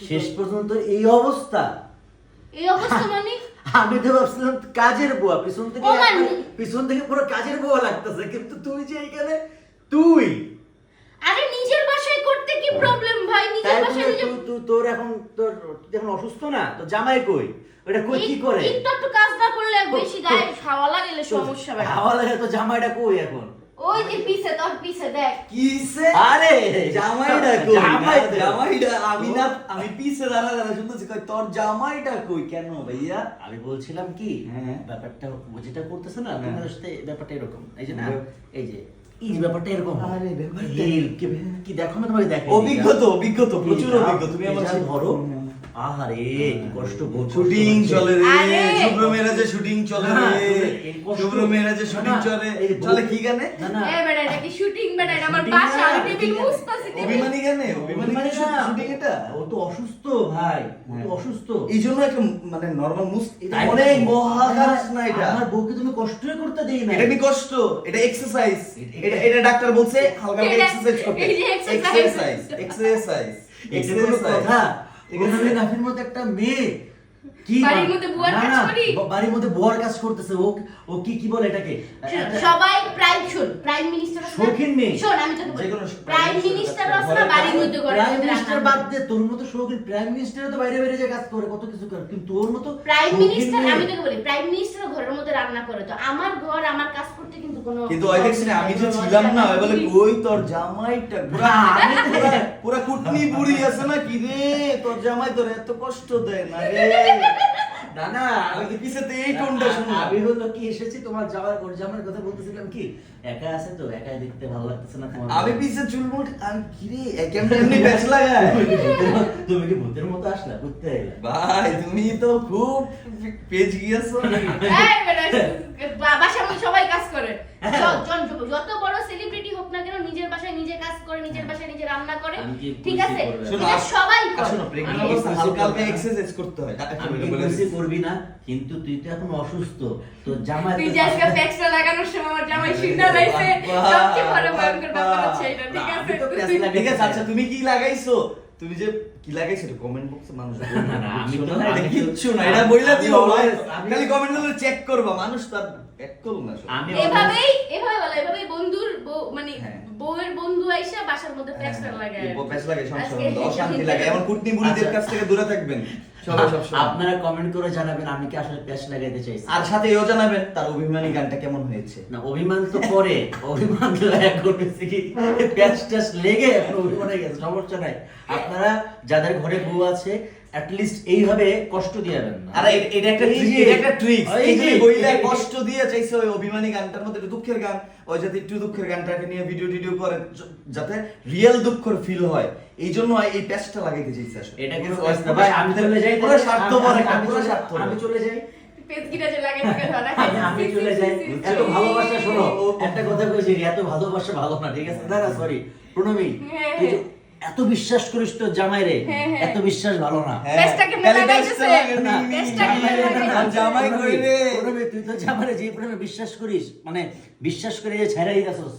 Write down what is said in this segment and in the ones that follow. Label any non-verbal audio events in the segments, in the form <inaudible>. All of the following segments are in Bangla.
শেষ? পর্যন্ত এই অবস্থা। এই অবস্থা মানে? <laughs> আমি তো ভাবছিলাম কাজের বুয়া পিছন থেকে মানে? পিছন থেকে পুরো কাজের বুয়া লাগতেছে কিন্তু তুই যে এখানে তুই। আরে নিজের বাসায় করতে কি প্রবলেম ভাই? নিজের বাসায় নিজে তুই তোর এখন তোর এখন অসুস্থ না? তো জামাই কই? ওটা কই কি করে? একটু একটু কাজ না করলে বেশি গায়ে হাওয়া লাগলে সমস্যা বেটা হাওয়া লাগে তো জামাইটা কই এখন? ওই যে পিছে তোর পিছে দেখ। কিসে? আরে জামাইটা কই? জামাই জামাইটা আমি না আমি পিছে দাঁড়া দাঁড়া শুনতেছি। কই তোর জামাইটা কই? কেন ভাইয়া? আমি বলছিলাম কি হ্যাঁ। ব্যাপারটা ও যেটা করতেছে না হ্যাঁ। তোমার সাথে ব্যাপারটা এরকম। এই যে না এই যে এই ব্যাপারটা এরকম। আরে ব্যাপারটা- কি? কি দেখো না তোমাকে দেখে অভিজ্ঞতা অভিজ্ঞতা প্রচুর অভিজ্ঞতা তুমি আমার ধরো আহারে কি কষ্ট শুটিং চলে রে শুভ্র মেরাজে শুটিং চলে রে। শুভ্র মেরাজে শুটিং চলে। চলে। কি গানে? না না। এ বেটা এটা কি শুটিং বেটা? এটা আমার বাসা আমি টেবিল। মুছতাছি অভিমানী গানে অভিমানী শুটিং এটা? ও তো অসুস্থ ভাই ও তো হ্যাঁ। অসুস্থ। এই জন্য একটা মানে নরমাল মুস এটা অনেক তো। না এটা? আমার বউকে তুমি কষ্টই করতে দেই না এটা কি কষ্ট? এটা এক্সারসাইজ এটা- এটা ডাক্তার বলছে হালকা এক্সারসাইজ করতে। এই যে exercise। এক্সারসাইজ এক্সারসাইজ কথা। এখানে মতো একটা মেয়ে। কি বাড়ির মধ্যে বুয়ার কাজ করি? বাড়ির মধ্যে বুয়ার কাজ করতেছে। ও ও কি কি বলে এটাকে? একটা- সবাই প্রাইম শোন প্রাইম মিনিস্টার শৌখিন মেয়ে। শোন আমি তোকে বলি। প্রাইম মিনিস্টার minister আছে না? ঘরে বাড়ির মধ্যে ঘরে প্রাইম মিনিস্টার বাদ দে তোর মতো শৌখিন প্রাইম মিনিস্টার তো বাইরে বাইরে যে কাজ করে কত কিছু করে। কিন্তু তোর মতো প্রাইম শৌখিন মিনিস্টার আমি তোকে বলি প্রাইম মিনিস্টার ঘরের মধ্যে রান্না করে তো। আমার ঘর আমার কাজ করতে কিন্তু কোনো কিন্তু ওই দেখছিস আমি যে ছিলাম না ওই বলে কই তোর জামাইটা পুরা <laughs> <laughs> আছে না কি রে? তোর জামাই তোর এত কষ্ট দেয় না রে। না না আমি তো পিছেতে এই টোনটা শুনলাম। আমি হলো কি এসেছি তোমার যাওয়ার ওর জামার কথা বলতেছিলাম কি একা আছে তো একাই দেখতে ভালো লাগতেছে না তোমার? আমি পিছে চুল আমি কি রে কেমন এমনি ব্যাচ লাগায় তুমি কি ভূতের মতো- তুমি কি ভূতের মতো আসলা ঘুরতে এলা ভাই তুমি তো খুব পেজ গিয়েছো এই বেটা, বা- সবাই কাজ করে। য- য- যত বড় সেলিব্রিটি হোক না কেন নিজের বাসায় নিজে কাজ করে নিজের বাসায় নিজে রান্না করে। ঠিক আছে? সবাই করে। শোনো প্রেগনেন্ট আমি- অবস্থা হালকা হালকা এক্সারসাইজ করতে হয় আমি কি বলছি করবি না কিন্তু তুই তো এখন অসুস্থ তো জামাই তুই যে আজকে প্যাচটা লাগানোর সময় আমার জামাই সিন্ডা লাইছে সবচেয়ে বড় ভয়ঙ্কর ব্যাপার হচ্ছে এটা ঠিক আছে? আমি তো প্যাচ তুই- লাগাই- ঠিক আছে আচ্ছা তুমি কি লাগাইছো? তুমি যে কি লাগাইছো কমেন্ট বক্সে মানুষ না, না, আমি তো- না, এটা আমি তো- কিচ্ছু না এটা বইলা দিও ভাই। খালি কমেন্টগুলো চেক করবা মানুষ তার না এভাবেই এভাবে বলা এভাবেই বন্ধুর বউ- মানে হ্যাঁ। বউয়ের বন্ধু আইসা বাসার মধ্যে প্যাচটা লাগায় এই প্যাচ লাগে সমস্যা অশান্তি লাগে। এমন কুটনি বুড়িদের। কাছ থেকে দূরে থাকবেন। আপনারা কমেন্ট করে জানাবেন আমি কি আসলে প্যাচ লাগাইতে চাইছি। আর সাথে এও জানাবেন তার অভিমানী গানটা কেমন হয়েছে। না অভিমান তো পরে অভিমান তো এখন কি প্যাচ ট্যাচ লেগে এখন অভিমান গেছে সমস্যা নাই। আপনারা যাদের ঘরে বউ আছে অ্যাটলিস্ট এইভাবে কষ্ট দিয়াবেন না। আরে এটা একটা এটা একটা ট্রিক্স এই যে- বইলা কষ্ট দিয়ে চাইছে ওই অভিমানী গানটার মধ্যে একটু দুঃখের গান ওই যাতে একটু দুঃখের গানটাকে নিয়ে ভিডিও টিডিও করে যাতে রিয়েল দুঃখের ফিল হয়। এই জন্য এই প্যাচটা লাগাইতে চাইছে আসলে। এটা কোনো কাজ না ভাই আমি চলে যাই। পুরো স্বার্থপর একটা আমি পুরো স্বার্থপর। আমি চলে যাই। আমি চলে <laughs> এত ভালোবাসা শোনো। একটা কথা কইছি এত ভালোবাসা ভালো না ঠিক আছে? না না সরি যে হ্যাঁ। এত বিশ্বাস করিস তো জামাই রে হ্যাঁ, হ্যাঁ। এত বিশ্বাস ভালো না। প্যাচটা জামাই তুই তো জামাই যে প্রেমে বিশ্বাস করিস মানে বিশ্বাস করে যে ছেড়ে দিতেছস।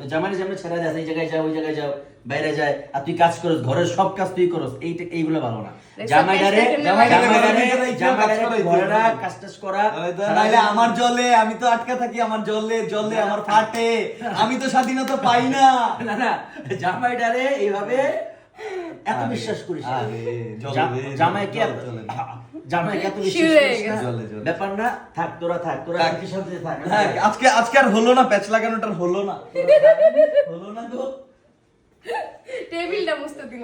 তো জামানি যেমন ছেড়া যায় এই জায়গায় যাও ওই জায়গায় যাও বাইরে যায় আর তুই কাজ করস ঘরের সব কাজ তুই করস এইটা এইগুলো ভালো না। জামাইদারে জামাইদারে। কাজ টাজ করা। তাহলে আমার জলে আমি তো আটকা থাকি আমার জলে জলে আমার ফাটে। আমি তো স্বাধীনতা পাই না। না না। জামাইদারে এইভাবে এত বিশ্বাস করিস জলে জামাইকে এত- জামাইকে এত বিশ্বাস। ব্যাপার না থাক তোরা থাক তোরা একই সাথে থাক আজকে আজকে আর হলো না প্যাচ লাগানোটার হলো না। <laughs> হলো না তো? টেবিলটা মুছতে দিল